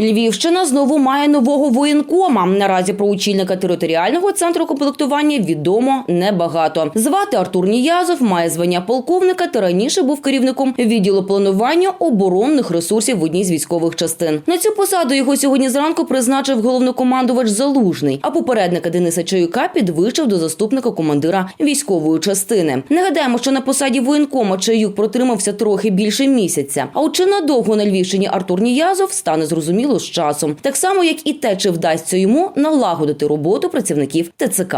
Львівщина знову має нового воєнкома. Наразі про очільника територіального центру комплектування відомо небагато. Звати Артур Ніязов, має звання полковника та раніше був керівником відділу планування оборонних ресурсів в одній з військових частин. На цю посаду його сьогодні зранку призначив головнокомандувач Залужний, а попередника Дениса Чаюка підвищив до заступника командира військової частини. Нагадаємо, що на посаді воєнкома Чаюк протримався трохи більше місяця. А от чи надовго на Львівщині Артур Ніязов стане зрозуміло з часом, так само як і те, чи вдасться йому налагодити роботу працівників ТЦК.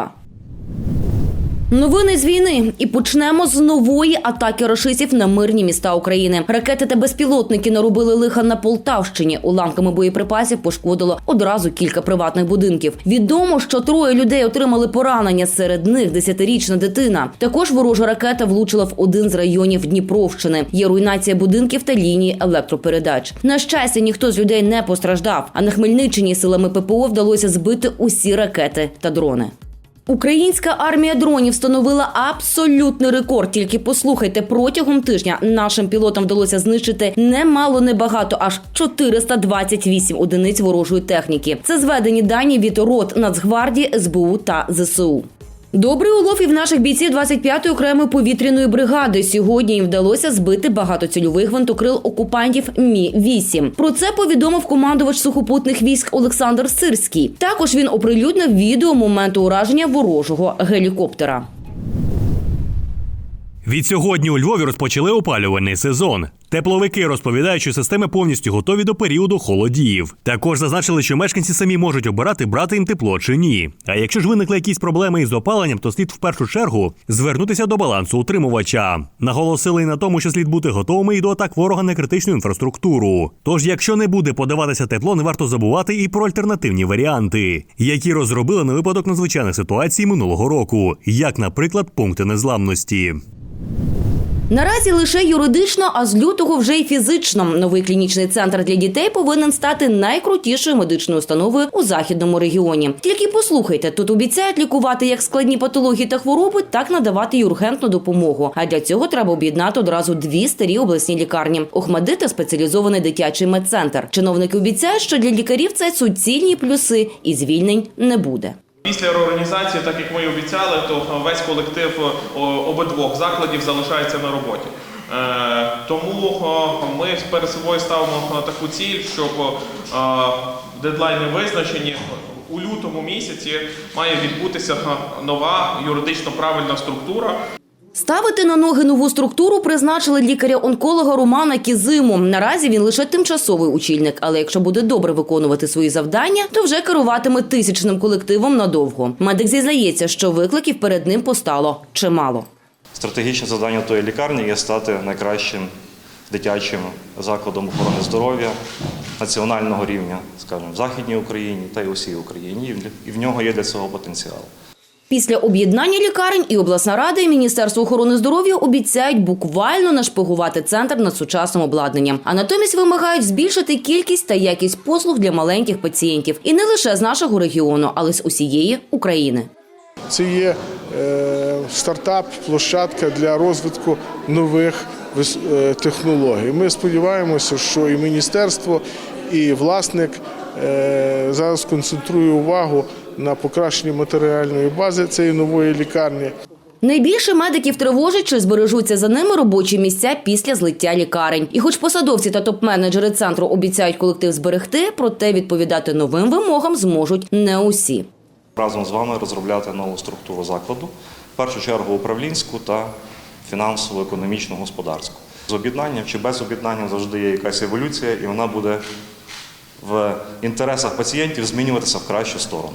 Новини з війни і почнемо з нової атаки рашистів на мирні міста України. Ракети та безпілотники наробили лиха на Полтавщині. Уламками боєприпасів пошкодило одразу кілька приватних будинків. Відомо, що троє людей отримали поранення. Серед них десятирічна дитина. Також ворожа ракета влучила в один з районів Дніпровщини. Є руйнація будинків та лінії електропередач. На щастя, ніхто з людей не постраждав. А на Хмельниччині силами ППО вдалося збити усі ракети та дрони. Українська армія дронів встановила абсолютний рекорд. Тільки послухайте, протягом тижня нашим пілотам вдалося знищити немало небагато, аж 428 одиниць ворожої техніки. Це зведені дані від рот Нацгвардії, СБУ та ЗСУ. Добрий улов і в наших бійців 25-ї окремої повітряної бригади. Сьогодні їм вдалося збити багатоцільових гвинтокрил окупантів Мі 8 Про це повідомив командувач сухопутних військ Олександр Сирський. Також він оприлюднив відео моменту ураження ворожого гелікоптера. Від сьогодні у Львові розпочали опалювальний сезон. Тепловики розповідають, що системи повністю готові до періоду холодів. Також зазначили, що мешканці самі можуть обирати, брати їм тепло чи ні. А якщо ж виникли якісь проблеми із опаленням, то слід в першу чергу звернутися до балансу утримувача. Наголосили й на тому, що слід бути готовими і до атак ворога на критичну інфраструктуру. Тож, якщо не буде подаватися тепло, не варто забувати і про альтернативні варіанти, які розробили на випадок надзвичайних ситуацій минулого року, як, наприклад, пункти незламності. Наразі лише юридично, а з лютого вже й фізично. Новий клінічний центр для дітей повинен стати найкрутішою медичною установою у західному регіоні. Тільки послухайте, тут обіцяють лікувати як складні патології та хвороби, так надавати й ургентну допомогу. А для цього треба об'єднати одразу дві старі обласні лікарні Охмади та спеціалізований дитячий медцентр. Чиновники обіцяють, що для лікарів це суцільні плюси, і звільнень не буде. Після реорганізації, так як ми і обіцяли, то весь колектив обидвох закладів залишається на роботі. Е, тому ми перед собою ставимо таку ціль, щоб е, дедлайни визначені. У лютому місяці має відбутися е, нова юридично правильна структура. Ставити на ноги нову структуру призначили лікаря-онколога Романа Кізиму. Наразі він лише тимчасовий очільник, але якщо буде добре виконувати свої завдання, то вже керуватиме тисячним колективом надовго. Медик зізнається, що викликів перед ним постало чимало. Стратегічне завдання тої лікарні є стати найкращим дитячим закладом охорони здоров'я національного рівня, скажімо, в Західній Україні та й усій Україні. І в нього є для цього потенціал. Після об'єднання лікарень і обласна рада і Міністерство охорони здоров'я обіцяють буквально нашпигувати центр над сучасним обладнанням, а натомість вимагають збільшити кількість та якість послуг для маленьких пацієнтів, і не лише з нашого регіону, але з усієї України. Це є е, стартап, площадка для розвитку нових е, технологій. Ми сподіваємося, що і міністерство, і власник е, зараз концентрує увагу на покращенні матеріальної бази цієї нової лікарні. Найбільше медиків тривожить, чи збережуться за ними робочі місця після злиття лікарень. І хоч посадовці та топ-менеджери центру обіцяють колектив зберегти, проте відповідати новим вимогам зможуть не усі. Разом з вами розробляти нову структуру закладу, в першу чергу управлінську та фінансово економічну господарську. З об'єднанням чи без об'єднання завжди є якась еволюція, і вона буде в інтересах пацієнтів змінюватися в кращу сторону.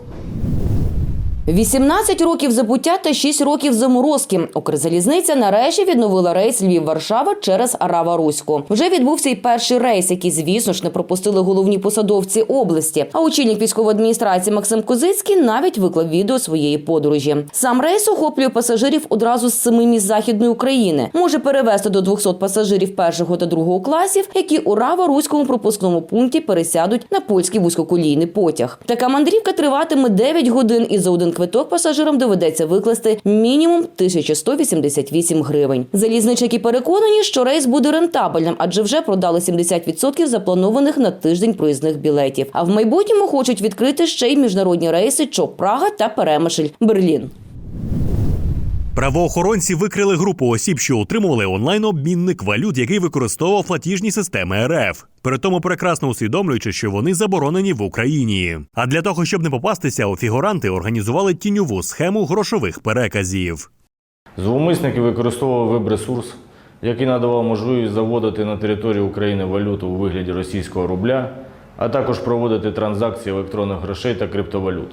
18 років забуття та 6 років заморозки. Укрзалізниця нарешті відновила рейс Львів-Варшава через Рава-Руську. Вже відбувся й перший рейс, який, звісно ж, не пропустили головні посадовці області. А очільник військової адміністрації Максим Козицький навіть виклав відео своєї подорожі. Сам рейс охоплює пасажирів одразу з семи міст західної України. Може перевезти до 200 пасажирів першого та другого класів, які у Рава-Руському пропускному пункті пересядуть на польський вузькоколійний потяг. Така мандрівка триватиме 9 годин і за один квиток пасажирам доведеться викласти мінімум 1188 гривень. Залізничники переконані, що рейс буде рентабельним, адже вже продали 70% запланованих на тиждень проїзних білетів. А в майбутньому хочуть відкрити ще й міжнародні рейси Чоп Прага та Перемишль Берлін. Правоохоронці викрили групу осіб, що отримували онлайн-обмінник валют, який використовував платіжні системи РФ. При тому прекрасно усвідомлюючи, що вони заборонені в Україні. А для того, щоб не попастися, у фігуранти організували тіньову схему грошових переказів. Зловмисники використовували веб-ресурс, який надавав можливість заводити на територію України валюту у вигляді російського рубля, а також проводити транзакції електронних грошей та криптовалют.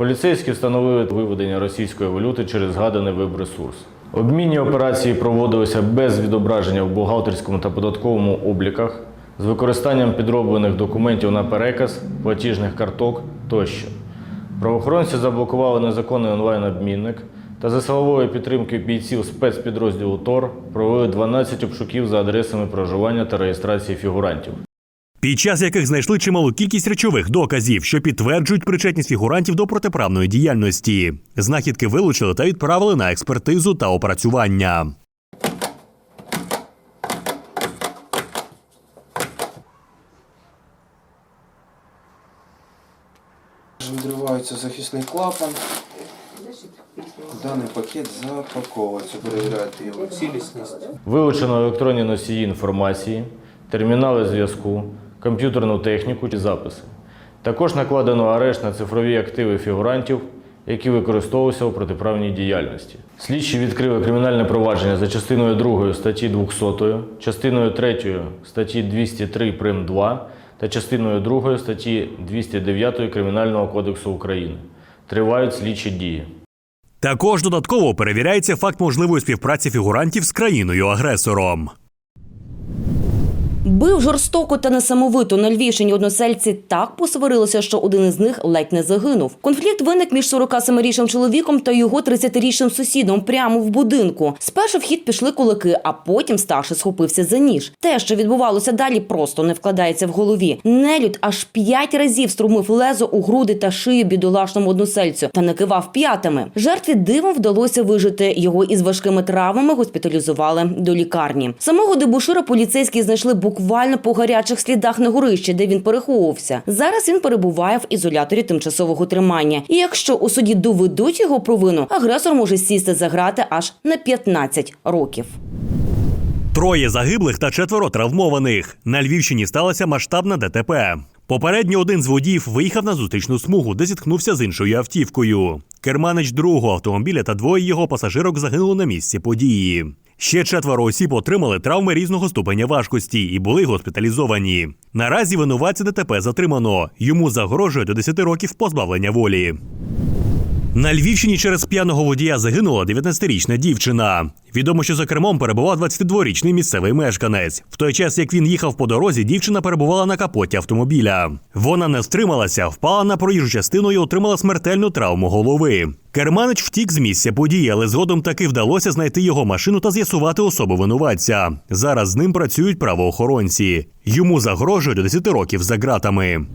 Поліцейські встановили виведення російської валюти через згаданий веб-ресурс. Обмінні операції проводилися без відображення в бухгалтерському та податковому обліках з використанням підроблених документів на переказ, платіжних карток тощо. Правоохоронці заблокували незаконний онлайн-обмінник та за силової підтримки бійців спецпідрозділу ТОР провели 12 обшуків за адресами проживання та реєстрації фігурантів. Під час яких знайшли чималу кількість речових доказів, що підтверджують причетність фігурантів до протиправної діяльності. Знахідки вилучили та відправили на експертизу та опрацювання. Відривається захисний клапан. Даний пакет запаковується, перевіряєте його цілісність. Вилучено електронні носії інформації, термінали зв'язку, комп'ютерну техніку і записи. Також накладено арешт на цифрові активи фігурантів, які використовувалися у протиправній діяльності. Слідчі відкрили кримінальне провадження за частиною 2 статті 200, частиною 3 статті 203 прим 2 та частиною 2 статті 209 Кримінального кодексу України. Тривають слідчі дії. Також додатково перевіряється факт можливої співпраці фігурантів з країною-агресором. Бив жорстоко та несамовито на Львівщині односельці так посварилися, що один із них ледь не загинув. Конфлікт виник між 47-річним чоловіком та його 30-річним сусідом прямо в будинку. Спершу в хід пішли кулаки, а потім старший схопився за ніж. Те, що відбувалося далі, просто не вкладається в голові. Нелюд аж п'ять разів струмив лезо у груди та шию бідолашному односельцю та накивав п'ятами. Жертві дивом вдалося вижити. Його із важкими травмами госпіталізували до лікарні. Самого дебушира поліцейські знайшли буквально по гарячих слідах на горищі, де він переховувався. Зараз він перебуває в ізоляторі тимчасового тримання. І якщо у суді доведуть його провину, агресор може сісти за грати аж на 15 років. Троє загиблих та четверо травмованих. На Львівщині сталося масштабна ДТП. Попередньо один з водіїв виїхав на зустрічну смугу, де зіткнувся з іншою автівкою. Керманич другого автомобіля та двоє його пасажирок загинули на місці події. Ще четверо осіб отримали травми різного ступеня важкості і були госпіталізовані. Наразі винуватця ДТП затримано. Йому загрожує до 10 років позбавлення волі. На Львівщині через п'яного водія загинула 19-річна дівчина. Відомо, що за кермом перебував 22-річний місцевий мешканець. В той час, як він їхав по дорозі, дівчина перебувала на капоті автомобіля. Вона не стрималася, впала на проїжджу частину і отримала смертельну травму голови. Керманич втік з місця події, але згодом таки вдалося знайти його машину та з'ясувати особу винуватця. Зараз з ним працюють правоохоронці. Йому загрожує до 10 років за ґратами.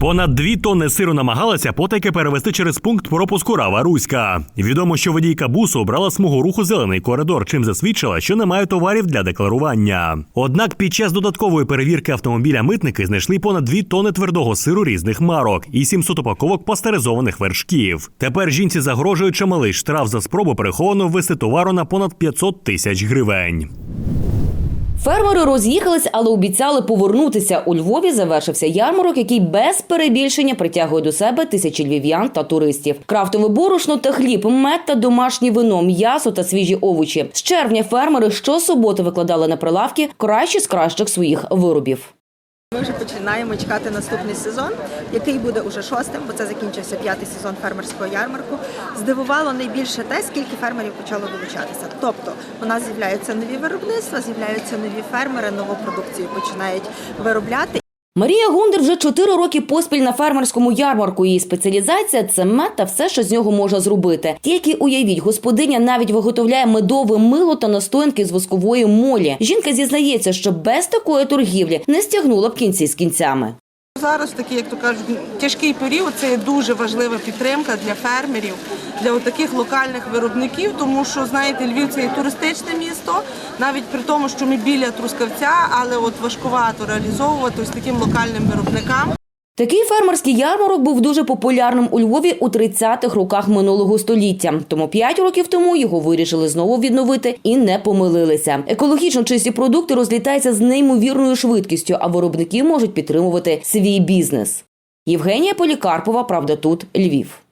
Понад дві тонни сиру намагалася потайки перевести через пункт пропуску Рава Руська. Відомо, що водійка бусу обрала смугу руху зелений коридор, чим засвідчила, що немає товарів для декларування. Однак під час додаткової перевірки автомобіля митники знайшли понад дві тонни твердого сиру різних марок і 700 упаковок пастеризованих вершків. Тепер жінці загрожує чималий штраф за спробу переховано ввести товару на понад 500 тисяч гривень. Фермери роз'їхались, але обіцяли повернутися. У Львові завершився ярмарок, який без перебільшення притягує до себе тисячі львів'ян та туристів. Крафтове борошно та хліб, мед та домашнє вино, м'ясо та свіжі овочі. З червня фермери щосуботи викладали на прилавки кращі з кращих своїх виробів. Ми вже починаємо чекати наступний сезон, який буде уже шостим, бо це закінчився п'ятий сезон фермерського ярмарку. Здивувало найбільше те, скільки фермерів почало долучатися. Тобто у нас з'являються нові виробництва, з'являються нові фермери, нову продукцію починають виробляти. Марія Гундер вже чотири роки поспіль на фермерському ярмарку. Її спеціалізація це мед та все, що з нього можна зробити. Тільки уявіть, господиня навіть виготовляє медове мило та настоянки з воскової молі. Жінка зізнається, що без такої торгівлі не стягнула б кінці з кінцями. Зараз такий, як то кажуть, тяжкий період. Це є дуже важлива підтримка для фермерів, для таких локальних виробників, тому що знаєте, Львів це і туристичне місто, навіть при тому, що ми біля Трускавця, але от важкувато реалізовувати ось таким локальним виробникам. Такий фермерський ярмарок був дуже популярним у Львові у 30-х роках минулого століття. Тому 5 років тому його вирішили знову відновити і не помилилися. Екологічно чисті продукти розлітаються з неймовірною швидкістю, а виробники можуть підтримувати свій бізнес. Євгенія Полікарпова, правда, тут Львів.